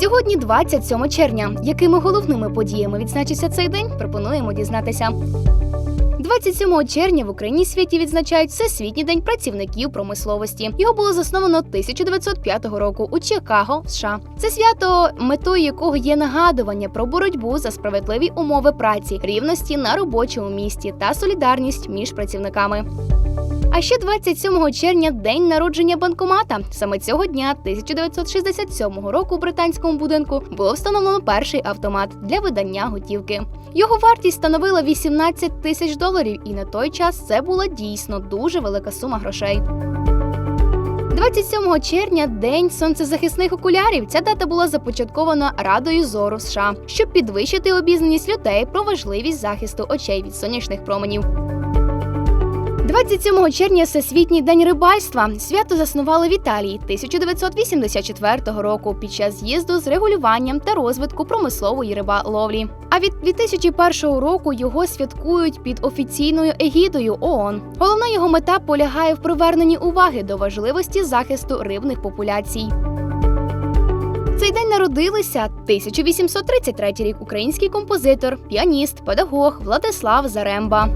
Сьогодні 27 червня. Якими головними подіями відзначився цей день? Пропонуємо дізнатися. 27 червня в Україні світі відзначають Всесвітній день працівників промисловості. Його було засновано 1905 року у Чикаго, США. Це свято, метою якого є нагадування про боротьбу за справедливі умови праці, рівності на робочому місці та солідарність між працівниками. А ще 27 червня день народження банкомата. Саме цього дня, 1967 року, у британському будинку було встановлено перший автомат для видання готівки. Його вартість становила 18 тисяч доларів, і на той час це була дійсно дуже велика сума грошей. 27 червня день сонцезахисних окулярів. Ця дата була започаткована Радою зору США, щоб підвищити обізнаність людей про важливість захисту очей від сонячних променів. 27 червня Всесвітній день рибальства. Свято заснували в Італії 1984 року під час з'їзду з регулюванням та розвитку промислової риболовлі. А від 2001 року його святкують під офіційною егідою ООН. Головна його мета полягає в приверненні уваги до важливості захисту рибних популяцій. Цей день народилися 1833 рік український композитор, піаніст, педагог Владислав Заремба.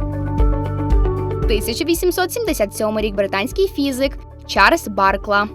1877 рік британський фізик Чарльз Баркла.